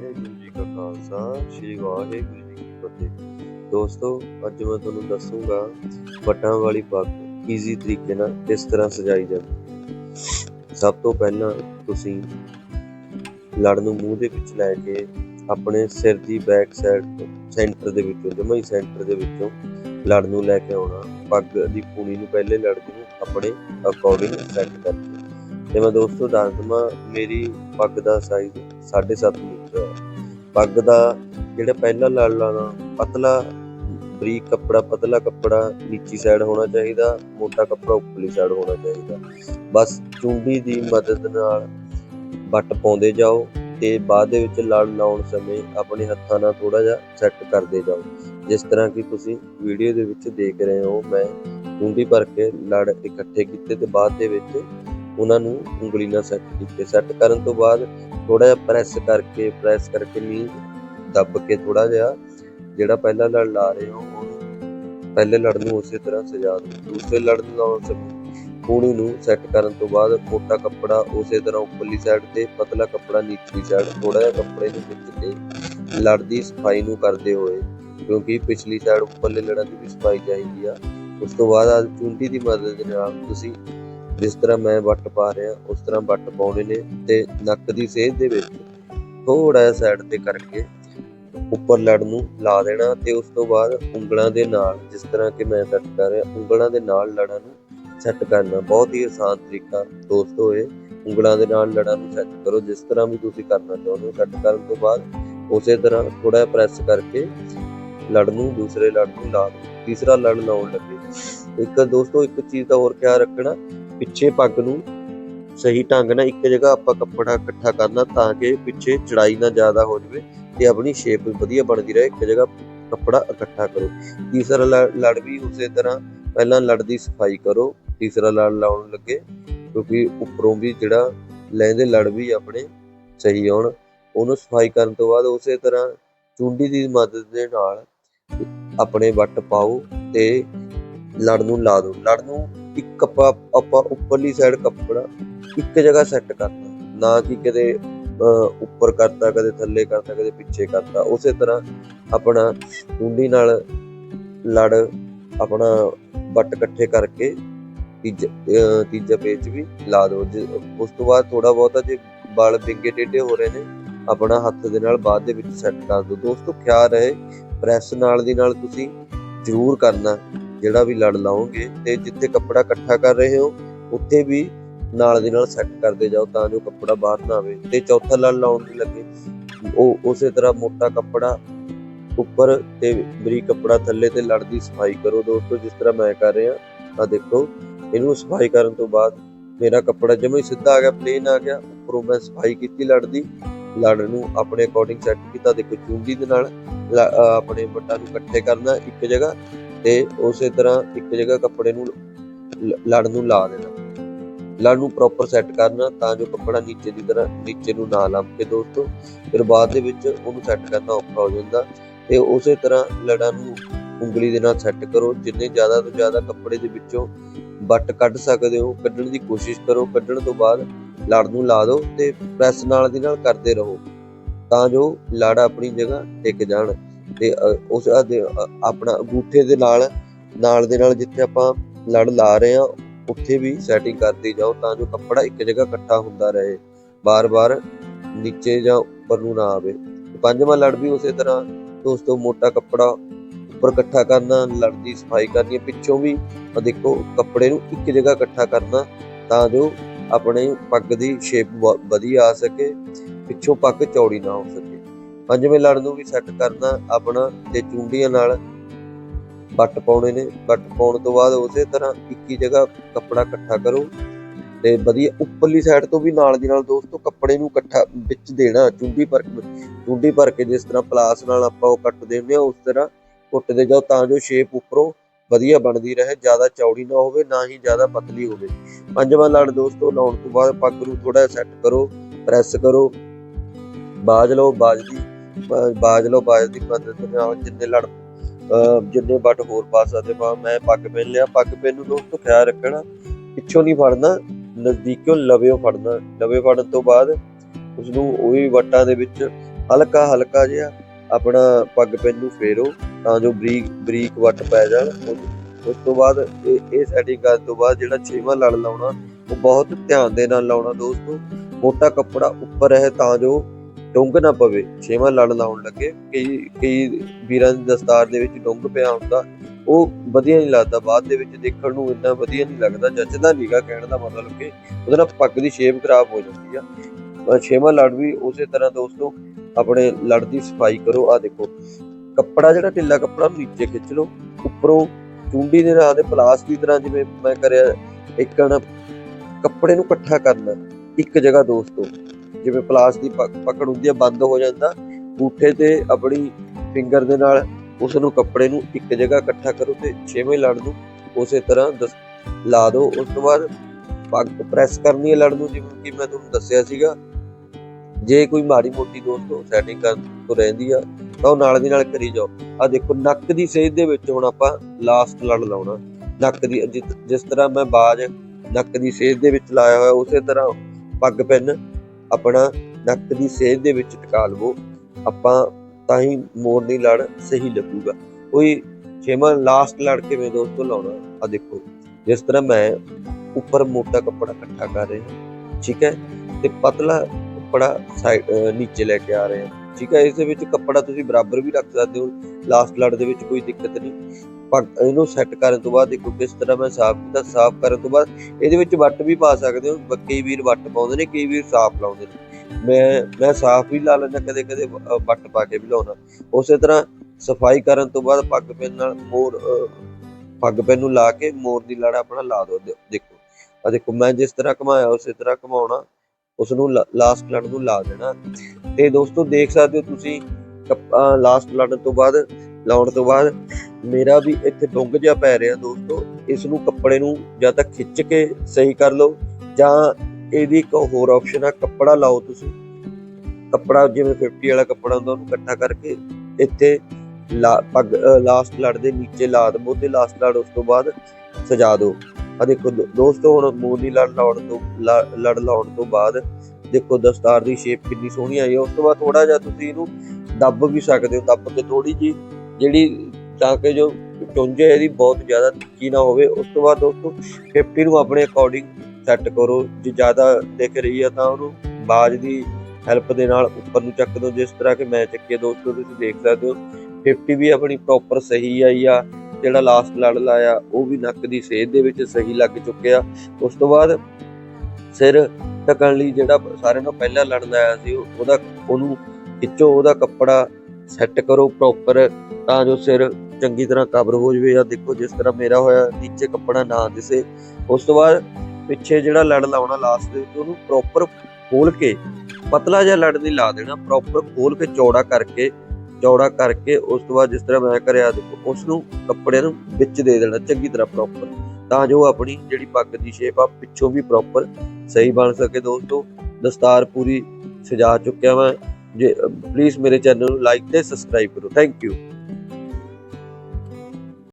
ਵਾਹਿਗੁਰੂ ਜੀ ਕਾ ਖਾਲਸਾ, ਸ੍ਰੀ ਵਾਹਿਗੁਰੂ ਜੀ ਕੀ ਫਤਿਹ। ਦੋਸਤੋ, ਅੱਜ ਮੈਂ ਤੁਹਾਨੂੰ ਦੱਸੂਗਾ ਪੱਟਾਂ ਵਾਲੀ ਪੱਗ ਈਜ਼ੀ ਤਰੀਕੇ ਨਾਲ ਕਿਸ ਤਰ੍ਹਾਂ ਸਜਾਈ ਜਾਵੇ ਸਭ ਤੋਂ ਪਹਿਲਾਂ ਤੁਸੀਂ ਲੜ ਨੂੰ ਮੂੰਹ ਦੇ ਵਿੱਚ ਲੈ ਕੇ ਆਪਣੇ ਸਿਰ ਦੀ ਬੈਕ ਸਾਈਡ ਸੈਂਟਰ ਦੇ ਵਿੱਚੋਂ, ਜਮਾਂ ਹੀ ਸੈਂਟਰ ਦੇ ਵਿੱਚੋਂ ਲੜ ਨੂੰ ਲੈ ਕੇ ਆਉਣਾ। ਪੱਗ ਦੀ ਪੂਣੀ ਨੂੰ ਪਹਿਲੇ ਲੜ ਨੂੰ ਆਪਣੇ ਅਕੋਰਡਿੰਗ ਸੈੱਟ ਕਰਕੇ। ਤੇ ਮੈਂ ਦੋਸਤੋ ਦੱਸ ਦਵਾਂ, ਮੇਰੀ ਪੱਗ ਦਾ ਸਾਈਜ਼ 7.5 ਮੀਟਰ ਪੱਗ ਦਾ ਜਿਹੜਾ ਪਹਿਲਾ ਲੜ ਲਾਣਾ ਪਤਲਾ ਬਰੀਕ ਕੱਪੜਾ, ਪਤਲਾ ਕੱਪੜਾ ਨੀਚੀ ਸਾਈਡ ਹੋਣਾ ਚਾਹੀਦਾ, ਮੋਟਾ ਕੱਪੜਾ ਉੱਪਰਲੀ ਸਾਈਡ ਹੋਣਾ ਚਾਹੀਦਾ। ਬਸ ਚੁੰਡੀ ਦੀ ਮਦਦ ਨਾਲ ਵੱਟ ਪਾਉਂਦੇ ਜਾਓ ਤੇ ਬਾਅਦ ਦੇ ਵਿੱਚ ਲੜ ਲਾਉਣ ਸਮੇਂ ਆਪਣੇ ਹੱਥਾਂ ਨਾਲ ਥੋੜਾ ਜਿਹਾ ਸੈੱਟ ਕਰਦੇ ਜਾਓ। ਜਿਸ ਤਰ੍ਹਾਂ ਕਿ ਤੁਸੀਂ ਵੀਡੀਓ ਦੇ ਵਿੱਚ ਦੇਖ ਰਹੇ ਹੋ, ਮੈਂ ਚੁੰਡੀ ਭਰ ਕੇ ਲੜ ਇਕੱਠੇ ਕੀਤੇ ਤੇ ਬਾਅਦ ਦੇ ਵਿੱਚ ਉਹਨਾਂ ਨੂੰ ਉਂਗਲੀ ਨਾਲ ਸੈੱਟ ਕੀਤੇ। ਸੈੱਟ ਕਰਨ ਤੋਂ ਬਾਅਦ ਥੋੜਾ ਜਿਹਾ ਪ੍ਰੈਸ ਕਰਕੇ ਪ੍ਰੈਸ ਕਰਕੇ ਮੀਨ ਦੱਬ ਕੇ ਥੋੜਾ ਜਿਹਾ ਜਿਹੜਾ ਪਹਿਲਾ ਲੜ ਲਾ ਰਹੇ ਹੋ, ਉਹਨੂੰ ਪਹਿਲੇ ਲੜ ਨੂੰ ਉਸੇ ਤਰ੍ਹਾਂ ਸਜਾ ਦਿਓ। ਦੂਸਰੇ ਲੜ ਨੂੰ ਲਾਉਣ ਸਮੇਂ ਪੂਣੀ ਨੂੰ ਸੈੱਟ ਕਰਨ ਤੋਂ ਬਾਅਦ ਮੋਟਾ ਕੱਪੜਾ ਉਸੇ ਤਰ੍ਹਾਂ ਉੱਪਰਲੀ ਸਾਈਡ ਤੇ, ਪਤਲਾ ਕੱਪੜਾ ਨੀਚਲੀ ਸਾਈਡ ਥੋੜਾ ਜਿਹਾ ਕੱਪੜੇ ਨੂੰ ਵਿੱਚ ਤੇ ਲੜ ਦੀ ਸਫ਼ਾਈ ਨੂੰ ਕਰਦੇ ਹੋਏ, ਕਿਉਂਕਿ ਪਿਛਲੀ ਸਾਈਡ ਉੱਪਰਲੇ ਲੜਾਂ ਦੀ ਵੀ ਸਫ਼ਾਈ ਚਾਹੀਦੀ ਆ। ਉਸ ਤੋਂ ਬਾਅਦ ਆ ਚੁੰਡੀ ਦੀ ਮਦਦ ਦੇ ਨਾਲ ਤੁਸੀਂ ਜਿਸ ਤਰ੍ਹਾਂ ਮੈਂ ਵੱਟ ਪਾ ਰਿਹਾ, ਉਸ ਤਰ੍ਹਾਂ ਵੱਟ ਪਾਉਣੇ ਨੇ ਤੇ ਨੱਕ ਦੀ ਸੇਧ ਦੇ ਵਿੱਚ ਥੋੜਾ ਜਿਹਾ ਸਾਈਡ ਤੇ ਕਰਕੇ ਉੱਪਰ ਲੜ ਨੂੰ ਲਾ ਦੇਣਾ ਤੇ ਉਸ ਤੋਂ ਬਾਅਦ ਉਂਗਲਾਂ ਦੇ ਨਾਲ, ਜਿਸ ਤਰ੍ਹਾਂ ਕਿ ਮੈਂ ਸੈੱਟ ਕਰ ਰਿਹਾ, ਉਂਗਲਾਂ ਦੇ ਨਾਲ ਲੜਾਂ ਨੂੰ ਸੈੱਟ ਕਰਨਾ। ਬਹੁਤ ਹੀ ਆਸਾਨ ਤਰੀਕਾ ਦੋਸਤੋ ਇਹ ਉਂਗਲਾਂ ਦੇ ਨਾਲ ਲੜਾਂ ਨੂੰ ਸੈੱਟ ਕਰੋ, ਜਿਸ ਤਰ੍ਹਾਂ ਵੀ ਤੁਸੀਂ ਕਰਨਾ ਚਾਹੁੰਦੇ ਹੋ। ਸੈੱਟ ਕਰਨ ਤੋਂ ਬਾਅਦ ਉਸੇ ਤਰ੍ਹਾਂ ਥੋੜਾ ਜਿਹਾ ਪ੍ਰੈਸ ਕਰਕੇ ਲੜ ਨੂੰ, ਦੂਸਰੇ ਲੜ ਨੂੰ ਲਾ ਦਿਓ। ਤੀਸਰਾ ਲੜ ਲਾਉਣ ਲੱਗੇ। ਇੱਕ ਦੋਸਤੋ, ਇੱਕ ਚੀਜ਼ ਦਾ ਹੋਰ ਖਿਆਲ ਰੱਖਣਾ ਪਿੱਛੇ ਪੱਗ ਨੂੰ ਸਹੀ ਢੰਗ ਨਾਲ ਇੱਕ ਜਗ੍ਹਾ ਆਪਾਂ ਕੱਪੜਾ ਇਕੱਠਾ ਕਰਨਾ ਤਾਂ ਕਿ ਪਿੱਛੇ ਚੜਾਈ ਨਾ ਜ਼ਿਆਦਾ ਹੋ ਜਾਵੇ ਤੇ ਆਪਣੀ ਸ਼ੇਪ ਵਧੀਆ ਬਣਦੀ ਰਹੇ, ਇੱਕ ਜਗ੍ਹਾ ਕੱਪੜਾ ਇਕੱਠਾ ਕਰੋ। ਤੀਸਰਾ ਲੜ- ਲੜ ਵੀ ਉਸੇ ਤਰ੍ਹਾਂ ਪਹਿਲਾਂ ਲੜ ਦੀ ਸਫ਼ਾਈ ਕਰੋ, ਤੀਸਰਾ ਲੜ ਲਾਉਣ ਲੱਗੇ ਕਿਉਂਕਿ ਉੱਪਰੋਂ ਵੀ ਜਿਹੜਾ ਲੈਂਦੇ ਲੜ ਵੀ ਆਪਣੇ ਸਹੀ ਆਉਣ, ਉਹਨੂੰ ਸਫ਼ਾਈ ਕਰਨ ਤੋਂ ਬਾਅਦ ਉਸੇ ਤਰ੍ਹਾਂ ਚੁੰਡੀ ਦੀ ਮਦਦ ਦੇ ਨਾਲ ਆਪਣੇ ਵੱਟ ਪਾਓ ਤੇ ਲੜ ਨੂੰ ਲਾ ਦਿਓ। ਲੜ ਨੂੰ ਇੱਕ ਆਪਾਂ ਆਪਾਂ ਉੱਪਰਲੀ ਸਾਈਡ ਕੱਪੜਾ ਇੱਕ ਜਗ੍ਹਾ ਸੈੱਟ ਕਰਨਾ ਨਾ ਕਿ ਕਦੇ ਉੱਪਰ ਕਰਤਾ, ਕਦੇ ਥੱਲੇ ਕਰਤਾ, ਕਦੇ ਪਿੱਛੇ ਕਰਤਾ। ਉਸੇ ਤਰ੍ਹਾਂ ਆਪਣਾ ਕੁੰਡੀ ਨਾਲ ਲੜ, ਆਪਣਾ ਬੱਟ ਇਕੱਠੇ ਕਰਕੇ ਤੀਜਾ ਤੀਜਾ ਪੇਜ ਵੀ ਲਾ ਦਿਓ। ਜੇ- ਉਸ ਤੋਂ ਬਾਅਦ ਥੋੜਾ ਬਹੁਤਾ ਜੇ ਵਾਲ ਵਿੰਗੇ ਟੇਢੇ ਹੋ ਰਹੇ ਨੇ, ਆਪਣਾ ਹੱਥ ਦੇ ਨਾਲ ਬਾਅਦ ਦੇ ਵਿੱਚ ਸੈੱਟ ਕਰ ਦਿਓ। ਦੋਸਤੋ, ਖਿਆਲ ਰਹੇ ਪ੍ਰੈਸ ਨਾਲ ਦੀ ਨਾਲ ਤੁਸੀਂ ਜ਼ਰੂਰ ਕਰਨਾ। ਜਿਹੜਾ ਵੀ ਲੜ ਲਾਓਗੇ ਤੇ ਜਿੱਥੇ ਕੱਪੜਾ ਇਕੱਠਾ ਕਰ ਰਹੇ ਹੋ, ਉੱਥੇ ਵੀ ਨਾਲ ਦੀ ਨਾਲ ਸੈੱਟ ਕਰਦੇ ਜਾਓ ਤਾਂ ਜੋ ਕੱਪੜਾ ਬਾਹਰ ਨਾ ਆਵੇ। ਤੇ ਚੌਥਾ ਲੜ ਲਾਉਣ ਦੇ ਲੱਗੇ, ਉਹ ਉਸੇ ਤਰ੍ਹਾਂ ਮੋਟਾ ਕੱਪੜਾ ਉੱਪਰ ਤੇ ਬਰੀਕ ਕੱਪੜਾ ਥੱਲੇ ਤੇ ਲੜ ਦੀ ਸਫ਼ਾਈ ਕਰੋ ਦੋਸਤੋ, ਜਿਸ ਤਰ੍ਹਾਂ ਮੈਂ ਕਰ ਰਿਹਾ ਆ ਦੇਖੋ, ਇਹਨੂੰ ਸਫ਼ਾਈ ਕਰਨ ਤੋਂ ਬਾਅਦ ਮੇਰਾ ਕੱਪੜਾ ਜਮਾ ਹੀ ਸਿੱਧਾ ਆ ਗਿਆ ਪਲੇਨ ਆ ਗਿਆ, ਉੱਪਰੋਂ ਮੈਂ ਸਫ਼ਾਈ ਕੀਤੀ ਲੜ ਦੀ। ਲੜ ਨੂੰ ਆਪਣੇ ਅਕੋਰਡਿੰਗ ਸੈੱਟ ਕੀਤਾ, ਦੇਖੋ ਚੁੰਡੀ ਦੇ ਨਾਲ ਆਪਣੇ ਵੱਟਾਂ ਨੂੰ ਇਕੱਠੇ ਕਰਨਾ ਇੱਕ ਜਗ੍ਹਾ ਤੇ ਉਸੇ ਤਰ੍ਹਾਂ ਇੱਕ ਜਗ੍ਹਾ ਕੱਪੜੇ ਨੂੰ ਲ- ਲੜ ਨੂੰ ਲਾ ਦੇਣਾ। ਲੜ ਨੂੰ ਪ੍ਰੋਪਰ ਸੈੱਟ ਕਰਨਾ ਤਾਂ ਜੋ ਕੱਪੜਾ ਨੀਚੇ ਦੀ ਤਰ੍ਹਾਂ, ਨੀਚੇ ਨੂੰ ਨਾ ਲੰਮਕੇ ਦੋਸਤੋ। ਫਿਰ ਬਾਅਦ ਦੇ ਵਿੱਚ ਉਹਨੂੰ ਸੈੱਟ ਕਰਨਾ ਔਖਾ ਹੋ ਜਾਂਦਾ। ਤੇ ਉਸੇ ਤਰ੍ਹਾਂ ਲੜਾਂ ਨੂੰ ਉਂਗਲੀ ਦੇ ਨਾਲ ਸੈੱਟ ਕਰੋ। ਜਿੰਨੇ ਜ਼ਿਆਦਾ ਤੋਂ ਜ਼ਿਆਦਾ ਕੱਪੜੇ ਦੇ ਵਿੱਚੋਂ ਬੱਟ ਕੱਢ ਸਕਦੇ ਹੋ, ਕੱਢਣ ਦੀ ਕੋਸ਼ਿਸ਼ ਕਰੋ। ਕੱਢਣ ਤੋਂ ਬਾਅਦ ਲੜ ਨੂੰ ਲਾ ਦਿਓ ਤੇ ਪ੍ਰੈਸ ਨਾਲ ਦੀ ਨਾਲ ਕਰਦੇ ਰਹੋ। ਤਾਂ ਜੋ ਲੜ ਆਪਣੀ ਜਗ੍ਹਾ ਟਿਕ ਜਾਣ। ਤੇ ਉਸ ਆਪਣਾ ਅੰਗੂਠੇ ਦੇ ਨਾਲ ਨਾਲ ਦੇ ਨਾਲ ਜਿੱਥੇ ਆਪਾਂ ਲੜ ਲਾ ਰਹੇ ਆ ਉੱਥੇ ਵੀ ਸੈਟਿੰਗ ਕਰਦੇ ਜਾਓ ਤਾਂ ਜੋ ਕੱਪੜਾ ਇੱਕ ਜਗ੍ਹਾ ਇਕੱਠਾ ਹੁੰਦਾ ਰਹੇ, ਬਾਰ-ਬਾਰ ਨੀਚੇ ਜਾਂ ਉੱਪਰ ਨੂੰ ਨਾ ਆਵੇ। ਪੰਜਵਾਂ ਲੜ ਵੀ ਉਸੇ ਤਰ੍ਹਾਂ ਦੋਸਤੋ ਮੋਟਾ ਕੱਪੜਾ ਉੱਪਰ ਇਕੱਠਾ ਕਰਨਾ ਲੜ ਦੀ ਸਫ਼ਾਈ ਕਰਨੀ ਹੈ ਪਿੱਛੋਂ ਵੀ ਆ ਦੇਖੋ ਕੱਪੜੇ ਨੂੰ ਇੱਕ ਜਗ੍ਹਾ ਇਕੱਠਾ ਕਰਨਾ ਤਾਂ ਜੋ ਆਪਣੇ ਪੱਗ ਦੀ ਸ਼ੇਪ ਵਧੀਆ ਆ ਸਕੇ, ਪਿੱਛੋਂ ਪੱਗ ਚੌੜੀ ਨਾ ਹੋ ਸਕੇ। ਪੰਜਵੇਂ ਲੜ ਨੂੰ ਵੀ ਸੈੱਟ ਕਰਨਾ ਆਪਣਾ ਤੇ ਚੁੰਡੀਆਂ ਨਾਲ ਵੱਟ ਪਾਉਣੇ ਨੇ ਬੱਟ ਪਾਉਣ ਤੋਂ ਬਾਅਦ ਉਸੇ ਤਰ੍ਹਾਂ ਇੱਕ ਹੀ ਜਗ੍ਹਾ ਕੱਪੜਾ ਇਕੱਠਾ ਕਰੋ ਤੇ ਵਧੀਆ ਉੱਪਰਲੀ ਸਾਈਡ ਤੋਂ ਵੀ ਨਾਲ ਦੀ ਨਾਲ ਦੋਸਤੋ ਕੱਪੜੇ ਨੂੰ ਇਕੱਠਾ ਵਿੱਚ ਦੇਣਾ, ਚੁੰਡੀ ਭਰ ਕੇ, ਚੁੰਡੀ ਭਰ ਕੇ ਜਿਸ ਤਰ੍ਹਾਂ ਪਲਾਸ ਨਾਲ ਆਪਾਂ ਉਹ ਕੱਟ ਦਿੰਦੇ ਆ ਉਸ ਤਰ੍ਹਾਂ ਕੁੱਟਦੇ ਜਾਓ ਤਾਂ ਜੋ ਸ਼ੇਪ ਉੱਪਰੋਂ ਵਧੀਆ ਬਣਦੀ ਰਹੇ, ਜ਼ਿਆਦਾ ਚੌੜੀ ਨਾ ਹੋਵੇ, ਨਾ ਹੀ ਜ਼ਿਆਦਾ ਪਤਲੀ ਹੋਵੇ। ਪੰਜਵਾਂ ਲੜ ਦੋਸਤੋ ਲਾਉਣ ਤੋਂ ਬਾਅਦ ਪੱਗ ਨੂੰ ਥੋੜਾ ਸੈੱਟ ਕਰੋ ਪ੍ਰੈਸ ਕਰੋ, ਬਾਜ ਲਓ, ਬਾਜ ਦੀ ਬ- ਬਾਜ ਲਓ ਦੀ ਮਦਦ ਨਾਲ ਜਿੰਨੇ ਲੜ ਜਿੰਨੇ ਬੱਟ ਹੋਰ ਪਾ ਸਕਦੇ ਪਾ ਮੈਂ ਪੱਗ ਪਹਿਨ ਲਿਆ, ਪੱਗ ਪਹਿਨ ਨੂੰ ਦੋਸਤੋ ਖਿਆਲ ਰੱਖਣਾ, ਪਿੱਛੋਂ ਨਹੀਂ ਫੜਨਾ ਨਜ਼ਦੀਕਿਓਂ ਲਵਿਓ ਫੜਨਾ। ਲਵੇ ਫੜਨ ਤੋਂ ਬਾਅਦ ਉਸ ਨੂੰ ਉਹੀ ਵੱਟਾਂ ਦੇ ਵਿੱਚ ਹਲਕਾ ਹਲਕਾ ਜਿਹਾ ਆਪਣਾ ਪੱਗ ਪੈਨ ਨੂੰ ਫੇਰੋ, ਤਾਂ ਜੋ ਬਰੀਕ ਬਰੀਕ ਵੱਟ ਪੈ ਜਾਣ। ਉਸ- ਤੋਂ ਬਾਅਦ ਇਹ ਇਹ ਸੈਟਿੰਗ ਕਰਨ ਤੋਂ ਬਾਅਦ ਜਿਹੜਾ ਛੇਵਾਂ ਲੜ ਲਾਉਣਾ, ਉਹ ਬਹੁਤ ਧਿਆਨ ਦੇ ਨਾਲ ਲਾਉਣਾ ਦੋਸਤੋ। ਮੋਟਾ ਕੱਪੜਾ ਉੱਪਰ ਹੈ ਤਾਂ ਜੋ ਡੁੰਗ ਨਾ ਪਵੇ। ਛੇਵਾਂ ਲੜ ਲਾਉਣ ਲੱਗੇ। ਕਈ ਕਈ ਵੀਰਾਂ ਦੀ ਦਸਤਾਰ ਦੇ ਵਿੱਚ ਡੁੰਗ ਪਿਆ ਹੁੰਦਾ। ਉਹ ਵਧੀਆ ਨਹੀਂ ਲੱਗਦਾ। ਬਾਅਦ ਦੇ ਵਿੱਚ ਦੇਖਣ ਨੂੰ ਇੰਨਾ ਵਧੀਆ ਨਹੀਂ ਲੱਗਦਾ। ਜੱਚਦਾ ਨਹੀਂਗਾ ਕਹਿਣ ਦਾ ਮਤਲਬ ਕਿ ਉਹਦੇ ਨਾਲ ਪੱਗ ਦੀ ਸ਼ੇਪ ਖਰਾਬ ਹੋ ਜਾਂਦੀ ਆ। ਛੇਵਾਂ ਲੜ ਵੀ ਉਸੇ ਤਰ੍ਹਾਂ ਦੋਸਤੋ, ਆਪਣੇ ਲੜ ਦੀ ਸਫ਼ਾਈ ਕਰੋ। ਆ ਦੇਖੋ। ਕੱਪੜਾ ਜਿਹੜਾ ਢਿੱਲਾ ਕੱਪੜਾ ਉਹਨੂੰ ਨੀਚੇ ਖਿੱਚ ਲਓ। ਉੱਪਰੋਂ ਚੁੰਡੀ ਦੇ ਨਾਲ ਦੇ ਪਲਾਸ ਦੀ ਤਰ੍ਹਾਂ ਜਿਵੇਂ ਮੈਂ ਕਰਿਆ ਇੱਕਣ ਕੱਪੜੇ ਨੂੰ ਇਕੱਠਾ ਕਰਨਾ। ਇੱਕ ਜਗ੍ਹਾ ਦੋਸਤੋ। ਜਿਵੇਂ ਪਲਾਸ ਦੀ ਪਕ- ਪਕੜ ਹੁੰਦੀ ਆ, ਬੰਦ ਹੋ ਜਾਂਦਾ। ਬੂਠੇ ਤੇ ਆਪਣੀ ਫਿੰਗਰ ਦੇ ਨਾਲ ਉਸ ਨੂੰ ਕੱਪੜੇ ਨੂੰ ਇੱਕ ਜਗ੍ਹਾ ਇਕੱਠਾ ਕਰੋ ਤੇ ਛੇਵੇਂ ਲੜ ਨੂੰ ਉਸੇ ਤਰ੍ਹਾਂ ਦਸ- ਲਾ ਦਿਓ। ਉਸ ਤੋਂ ਬਾਅਦ ਪੱਗ ਪ੍ਰੈਸ ਕਰਨੀ ਹੈ ਲੜ ਨੂੰ, ਜਿਵੇਂ ਕਿ ਮੈਂ ਤੁਹਾਨੂੰ ਦੱਸਿਆ ਸੀਗਾ। ਜੇ ਕੋਈ ਮਾੜੀ ਮੋਟੀ ਦੋਸਤੋ ਸੈਟਿੰਗ ਕਰਨ ਤੋਂ ਰਹਿੰਦੀ ਆ, ਤਾਂ ਉਹ ਨਾਲ ਦੀ ਨਾਲ ਕਰੀ ਜਾਓ। ਆ ਦੇਖੋ, ਨੱਕ ਦੀ ਸੇਧ ਦੇ ਵਿੱਚ ਹੁਣ ਆਪਾਂ ਲਾਸਟ ਲੜ ਲਾਉਣਾ। ਨੱਕ ਦੀ ਜਿਸ ਤਰ੍ਹਾਂ ਮੈਂ ਬਾਜ ਨੱਕ ਦੀ ਸੇਧ ਦੇ ਵਿੱਚ ਲਾਇਆ ਹੋਇਆ, ਉਸੇ ਤਰ੍ਹਾਂ ਪੱਗ ਪੈਨ ਆਪਣਾ ਨੱਕ ਦੀ ਸੇਧ ਦੇ ਵਿੱਚ ਟਿਕਾ ਲਵੋ। ਆਪਾਂ ਤਾਂ ਹੀ ਮੋੜਨੀ ਲੜ ਸਹੀ ਲੱਗੂਗਾ। ਕੋਈ ਛੇਵਾਂ ਲਾਸਟ ਲੜ ਕਿਵੇਂ ਦੋਸਤੋ ਲਾਉਣਾ? ਆ ਦੇਖੋ, ਜਿਸ ਤਰ੍ਹਾਂ ਮੈਂ ਉੱਪਰ ਮੋਟਾ ਕੱਪੜਾ ਇਕੱਠਾ ਕਰ ਰਿਹਾ ਠੀਕ ਹੈ? ਤੇ ਪਤਲਾ ਕੱਪੜਾ ਸਾਈਡ ਨੀਚੇ ਲੈ ਕੇ ਆ ਰਹੇ ਹਾਂ, ਠੀਕ ਹੈ? ਇਸ ਦੇ ਵਿੱਚ ਕੱਪੜਾ ਤੁਸੀਂ ਬਰਾਬਰ ਵੀ ਰੱਖ ਸਕਦੇ ਹੋ। ਲਾਸਟ ਲੜ ਦੇ ਵਿੱਚ ਕੋਈ ਦਿੱਕਤ ਨਹੀਂ। ਪੱਗ ਇਹਨੂੰ ਸੈੱਟ ਕਰਨ ਤੋਂ ਬਾਅਦ ਦੇਖੋ ਕਿਸ ਤਰ੍ਹਾਂ ਮੈਂ ਸਾਫ਼ ਕੀਤਾ, ਸਾਫ਼ ਕਰਨ ਤੋਂ ਬਾਅਦ ਇਹਦੇ ਵਿੱਚ ਵੱਟ ਵੀ ਪਾ ਸਕਦੇ ਹੋ ਕਈ ਵੀਰ ਵੱਟ ਪਾਉਂਦੇ ਨੇ, ਕਈ ਵੀਰ ਸਾਫ਼ ਲਾਉਂਦੇ ਨੇ। ਮੈਂ ਮੈਂ ਸਾਫ਼ ਵੀ ਲਾ ਲੈਂਦਾ, ਕਦੇ ਕਦੇ ਵੱਟ ਪਾ ਕੇ ਵੀ ਲਾਉਣਾ ਉਸੇ ਤਰ੍ਹਾਂ ਸਫ਼ਾਈ ਕਰਨ ਤੋਂ ਬਾਅਦ ਪੱਗ ਪੈਨ ਨਾਲ ਮੋਰ ਪੱਗ ਪੈਨ ਨੂੰ ਲਾ ਕੇ ਮੋਰ ਦੀ ਲੜ ਆਪਣਾ ਲਾ ਦਿਓ ਦੇ- ਦੇਖੋ। ਆ ਦੇਖੋ, ਮੈਂ ਜਿਸ ਤਰ੍ਹਾਂ ਘਮਾਇਆ, ਉਸੇ ਤਰ੍ਹਾਂ ਘਮਾਉਣਾ ਉਸ ਨੂੰ ਲਾਸਟ ਲੜ ਨੂੰ ਲਾ ਦੇਣਾ। ਤੇ ਦੋਸਤੋ, ਦੇਖ ਸਕਦੇ ਹੋ ਤੁਸੀਂ ਲਾਸਟ ਲੜਨ ਤੋਂ ਬਾਅਦ, ਲਾਉਣ ਤੋਂ ਬਾਅਦ ਮੇਰਾ ਵੀ ਇੱਥੇ ਡੁੰਗ ਜਿਹਾ ਪੈ ਰਿਹਾ ਦੋਸਤੋ। ਇਸ ਨੂੰ ਕੱਪੜੇ ਨੂੰ ਜਾਂ ਤਾਂ ਖਿੱਚ ਕੇ ਸਹੀ ਕਰ ਲਓ, ਜਾਂ ਇਹਦੀ ਇੱਕ ਹੋਰ ਆਪਸ਼ਨ ਆ, ਕੱਪੜਾ ਲਾਓ ਤੁਸੀਂ। ਕੱਪੜਾ ਜਿਵੇਂ 50 ਵਾਲਾ ਕੱਪੜਾ ਹੁੰਦਾ, ਉਹਨੂੰ ਇਕੱਠਾ ਕਰਕੇ ਇੱਥੇ ਲਾ- ਪੱਗ ਲਾਸਟ ਲੜ ਦੇ ਨੀਚੇ ਲਾ ਦਵੋ ਤੇ ਲਾਸਟ ਲੜ ਉਸ ਤੋਂ ਬਾਅਦ ਸਜਾ ਦਿਓ। ਆ ਦੇਖੋ ਦੋ- ਦੋਸਤੋ, ਹੁਣ ਮੂਲੀ ਲੜ ਲਾਉਣ ਤੋਂ, ਲਾ- ਲੜ ਲਾਉਣ ਤੋਂ ਬਾਅਦ ਦੇਖੋ ਦਸਤਾਰ ਦੀ ਸ਼ੇਪ ਕਿੰਨੀ ਸੋਹਣੀ ਆਈ ਹੈ ਉਸ ਤੋਂ ਬਾਅਦ ਥੋੜਾ ਜਿਹਾ ਤੁਸੀਂ ਇਹਨੂੰ ਦੱਬ ਵੀ ਸਕਦੇ ਹੋ, ਦੱਬ ਕੇ ਥੋੜੀ ਜੀ ਜਿਹੜੀ ਤਾਂ ਕਿ ਜੋ ਚੁੰਝੇ ਇਹਦੀ ਬਹੁਤ ਜ਼ਿਆਦਾ ਤਿੱਖੀ ਨਾ ਹੋਵੇ, ਉਸ ਤੋਂ ਬਾਅਦ ਦੋਸਤੋ 50 ਨੂੰ ਆਪਣੇ ਅਕੋਰਡਿੰਗ ਸੈੱਟ ਕਰੋ, ਜੇ ਜ਼ਿਆਦਾ ਦਿਖ ਰਹੀ ਹੈ ਤਾਂ ਉਹਨੂੰ ਬਾਜ ਦੀ ਹੈਲਪ ਦੇ ਨਾਲ ਉੱਪਰ ਨੂੰ ਚੱਕ ਦਿਓ, ਜਿਸ ਤਰ੍ਹਾਂ ਕਿ ਮੈਂ ਚੱਕੇ ਦੋਸਤੋ, ਤੁਸੀਂ ਦੇਖ ਸਕਦੇ ਹੋ। 50 ਵੀ ਆਪਣੀ ਪ੍ਰੋਪਰ ਸਹੀ ਆਈ ਆ, ਜਿਹੜਾ ਲਾਸਟ ਲੜ ਲਾਇਆ, ਉਹ ਵੀ ਨੱਕ ਦੀ ਸੇਧ ਦੇ ਵਿੱਚ ਸਹੀ ਲੱਗ ਚੁੱਕਿਆ। ਉਸ ਤੋਂ ਬਾਅਦ ਸਿਰ ਢੱਕਣ ਲਈ ਜਿਹੜਾ ਸਾਰਿਆਂ ਨਾਲੋਂ ਪਹਿਲਾਂ ਲੜਨ ਲਾਇਆ ਸੀ ਉਹ- ਉਹਦਾ ਉਹਨੂੰ ਖਿੱਚੋ, ਉਹਦਾ ਕੱਪੜਾ ਸੈੱਟ ਕਰੋ ਪ੍ਰੋਪਰ ਤਾਂ ਜੋ ਸਿਰ ਚੰਗੀ ਤਰ੍ਹਾਂ ਕਵਰ ਹੋ ਜਵੇ ਜਾਂ ਦੇਖੋ ਜਿਸ ਤਰ੍ਹਾਂ ਮੇਰਾ ਹੋਇਆ, ਨੀਚੇ ਕੱਪੜਾ ਨਾ ਦਿਸੇ। ਉਸ ਤੋਂ ਬਾਅਦ ਪਿੱਛੇ ਜਿਹੜਾ ਲੜ ਲਾਉਣਾ ਲਾਸਟ ਦੇ ਵਿੱਚ, ਉਹਨੂੰ ਪ੍ਰੋਪਰ ਖੋਲ ਕੇ, ਪਤਲਾ ਜਿਹਾ ਲੜ ਨਹੀਂ ਲਾ ਦੇਣਾ ਪ੍ਰੋਪਰ ਖੋਲ ਕੇ ਚੌੜਾ ਕਰਕੇ ਚੌੜਾ ਕਰਕੇ ਉਸ ਤੋਂ ਬਾਅਦ ਜਿਸ ਤਰ੍ਹਾਂ ਮੈਂ ਕਰਿਆ, ਦੇਖੋ ਉਸ ਨੂੰ ਕੱਪੜੇ ਨੂੰ ਵਿੱਚ ਦੇ ਦੇਣਾ, ਚੰਗੀ ਤਰ੍ਹਾਂ ਪ੍ਰੋਪਰ ਤਾਂ ਜੋ ਆਪਣੀ ਜਿਹੜੀ ਪੱਗ ਦੀ ਸ਼ੇਪ ਆ, ਪਿੱਛੋਂ ਵੀ ਪ੍ਰੋਪਰ ਸਹੀ ਬਣ ਸਕੇ। ਦੋਸਤੋ, ਦਸਤਾਰ ਪੂਰੀ ਸਜਾ ਚੁੱਕਿਆ ਮੈਂ ਜੇ ਪਲੀਜ਼ ਮੇਰੇ ਚੈਨਲ ਨੂੰ ਲਾਈਕ ਤੇ ਸਬਸਕ੍ਰਾਈਬ ਕਰੋ। Thank you